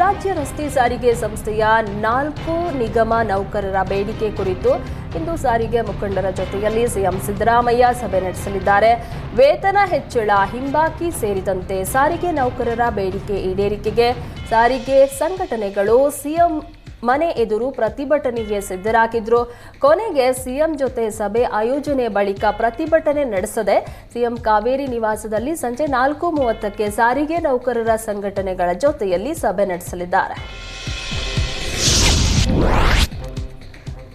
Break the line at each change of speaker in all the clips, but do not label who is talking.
ರಾಜ್ಯ ರಸ್ತೆ ಸಾರಿಗೆ ಸಂಸ್ಥೆಯ ನಾಲ್ಕು ನಿಗಮ ನೌಕರರ ಬೇಡಿಕೆ ಕುರಿತು ಇಂದು ಸಾರಿಗೆ ಮುಖಂಡರ ಜೊತೆಯಲ್ಲಿ ಸಿಎಂ ಸಿದ್ದರಾಮಯ್ಯ ಸಭೆ ನಡೆಸಲಿದ್ದಾರೆ. ವೇತನ ಹೆಚ್ಚಳ, ಹಿಂಬಾಕಿ ಸೇರಿದಂತೆ ಸಾರಿಗೆ ನೌಕರರ ಬೇಡಿಕೆ ಈಡೇರಿಕೆಗೆ ಸಾರಿಗೆ ಸಂಘಟನೆಗಳು ಸಿಎಂ ಮನೆ ಎದುರು ಪ್ರತಿಭಟನೆಗೆ ಸಿದ್ಧರಾಗಿದ್ರು. ಕೊನೆಗೆ ಸಿಎಂ ಜೊತೆ ಸಭೆ ಆಯೋಜನೆ ಬಳಿಕ ಪ್ರತಿಭಟನೆ ನಡೆಸದೆ ಸಿಎಂ ಕಾವೇರಿ ನಿವಾಸದಲ್ಲಿ ಸಂಜೆ ನಾಲ್ಕು ಮೂವತ್ತಕ್ಕೆ ಸಾರಿಗೆ ನೌಕರರ ಸಂಘಟನೆಗಳ ಜೊತೆಯಲ್ಲಿ ಸಭೆ ನಡೆಸಲಿದ್ದಾರೆ.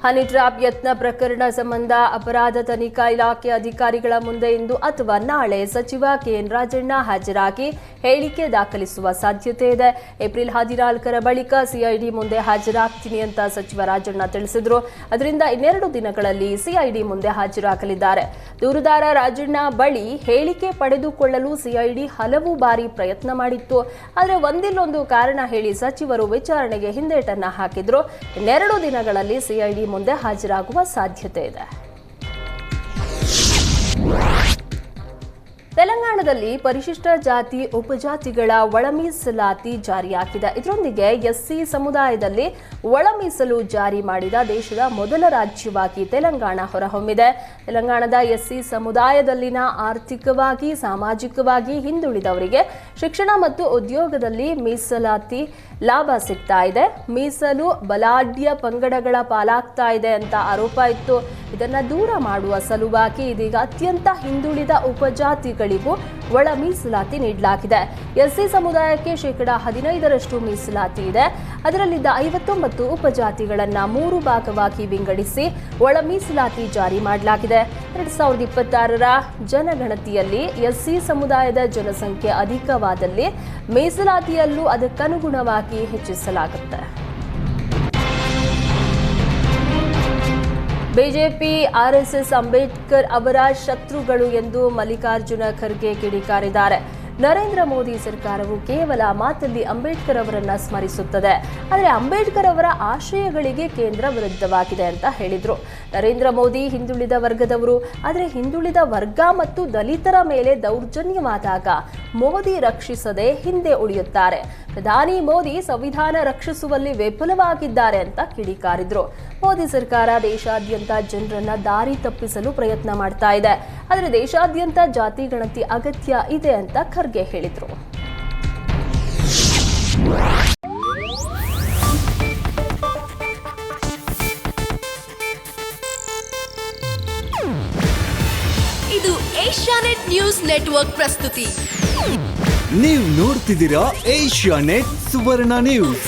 ಹನಿ ಟ್ರ್ಯಾಪ್ ಯತ್ನ ಪ್ರಕರಣ ಸಂಬಂಧ ಅಪರಾಧ ತನಿಖಾ ಇಲಾಖೆ ಅಧಿಕಾರಿಗಳ ಮುಂದೆ ಇಂದು ಅಥವಾ ನಾಳೆ ಸಚಿವ ಕೆಎನ್ ರಾಜಣ್ಣ ಹಾಜರಾಗಿ ಹೇಳಿಕೆ ದಾಖಲಿಸುವ ಸಾಧ್ಯತೆ ಇದೆ. ಏಪ್ರಿಲ್ ಹದಿನಾಲ್ಕರ ಬಳಿಕ ಸಿಐಡಿ ಮುಂದೆ ಹಾಜರಾಗ್ತೀನಿ ಅಂತ ಸಚಿವ ರಾಜಣ್ಣ ತಿಳಿಸಿದ್ರು. ಅದರಿಂದ ಇನ್ನೆರಡು ದಿನಗಳಲ್ಲಿ ಸಿಐಡಿ ಮುಂದೆ ಹಾಜರಾಗಲಿದ್ದಾರೆ. ದೂರುದಾರ ರಾಜಣ್ಣ ಬಳಿ ಹೇಳಿಕೆ ಪಡೆದುಕೊಳ್ಳಲು ಸಿಐಡಿ ಹಲವು ಬಾರಿ ಪ್ರಯತ್ನ ಮಾಡಿತ್ತು. ಆದರೆ ಒಂದಿಲ್ಲೊಂದು ಕಾರಣ ಹೇಳಿ ಸಚಿವರು ವಿಚಾರಣೆಗೆ ಹಿಂದೇಟನ್ನು ಹಾಕಿದ್ರು. ಇನ್ನೆರಡು ದಿನಗಳಲ್ಲಿ ಸಿಐಡಿ ಮುಂದೆ ಹಾಜರಾಗುವ ಸಾಧ್ಯತೆ ಇದೆ. ತೆಲಂಗಾಣದಲ್ಲಿ ಪರಿಶಿಷ್ಟ ಜಾತಿ ಉಪಜಾತಿಗಳ ಒಳಮೀಸಲಾತಿ ಜಾರಿಯಾಗಿದೆ. ಇದರೊಂದಿಗೆ ಎಸ್ಸಿ ಸಮುದಾಯದಲ್ಲಿ ಒಳಮೀಸಲು ಜಾರಿ ಮಾಡಿದ ದೇಶದ ಮೊದಲ ರಾಜ್ಯವಾಗಿ ತೆಲಂಗಾಣ ಹೊರಹೊಮ್ಮಿದೆ. ತೆಲಂಗಾಣದ ಎಸ್ಸಿ ಸಮುದಾಯದಲ್ಲಿನ ಆರ್ಥಿಕವಾಗಿ, ಸಾಮಾಜಿಕವಾಗಿ ಹಿಂದುಳಿದವರಿಗೆ ಶಿಕ್ಷಣ ಮತ್ತು ಉದ್ಯೋಗದಲ್ಲಿ ಮೀಸಲಾತಿ ಲಾಭ ಸಿಗ್ತಾ ಇದೆ. ಮೀಸಲು ಬಲಾಢ್ಯ ಪಂಗಡಗಳ ಪಾಲಾಗ್ತಾ ಇದೆ ಅಂತ ಆರೋಪ ಇತ್ತು. ಇದನ್ನ ದೂರ ಮಾಡುವ ಸಲುವಾಗಿ ಇದೀಗ ಅತ್ಯಂತ ಹಿಂದುಳಿದ ಉಪಜಾತಿಗಳಿಗೂ ಒಳ ಮೀಸಲಾತಿ ನೀಡಲಾಗಿದೆ. ಎಸ್ಸಿ ಸಮುದಾಯಕ್ಕೆ ಶೇಕಡಾ ಹದಿನೈದರಷ್ಟು ಮೀಸಲಾತಿ ಇದೆ. ಅದರಲ್ಲಿದ್ದ ಐವತ್ತೊಂಬತ್ತು ಉಪಜಾತಿಗಳನ್ನ ಮೂರು ಭಾಗವಾಗಿ ವಿಂಗಡಿಸಿ ಒಳ ಮೀಸಲಾತಿ ಜಾರಿ ಮಾಡಲಾಗಿದೆ. ಎರಡ್ ಸಾವಿರದ ಇಪ್ಪತ್ತಾರರ ಜನಗಣತಿಯಲ್ಲಿ ಎಸ್ಸಿ ಸಮುದಾಯದ ಜನಸಂಖ್ಯೆ ಅಧಿಕವಾದಲ್ಲಿ ಮೀಸಲಾತಿಯಲ್ಲೂ ಅದಕ್ಕನುಗುಣವಾಗಿ ಹೆಚ್ಚಿಸಲಾಗುತ್ತೆ. ಬಿಜೆಪಿ, ಆರ್ಎಸ್ಎಸ್, ಅಂಬೇಡ್ಕರ್ ಅವರ ಶತ್ರುಗಳು ಎಂದು ಮಲ್ಲಿಕಾರ್ಜುನ ಖರ್ಗೆ ಕಿಡಿಕಾರಿದ್ದಾರೆ ನರೇಂದ್ರ ಮೋದಿ ಸರ್ಕಾರವು ಕೇವಲ ಮಾತಲ್ಲಿ ಅಂಬೇಡ್ಕರ್ ಅವರನ್ನ ಸ್ಮರಿಸುತ್ತದೆ. ಆದರೆ ಅಂಬೇಡ್ಕರ್ ಅವರ ಆಶಯಗಳಿಗೆ ಕೇಂದ್ರ ವಿರುದ್ಧವಾಗಿದೆ ಅಂತ ಹೇಳಿದರು. ನರೇಂದ್ರ ಮೋದಿ ಹಿಂದುಳಿದ ವರ್ಗದವರು, ಆದರೆ ಹಿಂದುಳಿದ ವರ್ಗ ಮತ್ತು ದಲಿತರ ಮೇಲೆ ದೌರ್ಜನ್ಯವಾದಾಗ ಮೋದಿ ರಕ್ಷಿಸದೆ ಹಿಂದೆ ಉಳಿಯುತ್ತಾರೆ. ಪ್ರಧಾನಿ ಮೋದಿ ಸಂವಿಧಾನ ರಕ್ಷಿಸುವಲ್ಲಿ ವಿಫಲವಾಗಿದ್ದಾರೆ ಅಂತ ಕಿಡಿಕಾರಿದ್ರು ಮೋದಿ ಸರ್ಕಾರ ದೇಶಾದ್ಯಂತ ಜನರನ್ನ ದಾರಿ ತಪ್ಪಿಸಲು ಪ್ರಯತ್ನ ಮಾಡ್ತಾ ಇದೆ. ಆದರೆ ದೇಶಾದ್ಯಂತ ಜಾತಿ ಗಣತಿ ಅಗತ್ಯ ಇದೆ ಅಂತ ಖರ್ಗೆ ಹೇಳಿದರು.
ಇದು ಏಷ್ಯಾನೆಟ್ ನ್ಯೂಸ್ ನೆಟ್ವರ್ಕ್ ಪ್ರಸ್ತುತಿ.
ನೀವು ನೋಡ್ತಿದ್ದೀರಾ ಏಷ್ಯಾ ನೆಟ್ ಸುವರ್ಣ ನ್ಯೂಸ್.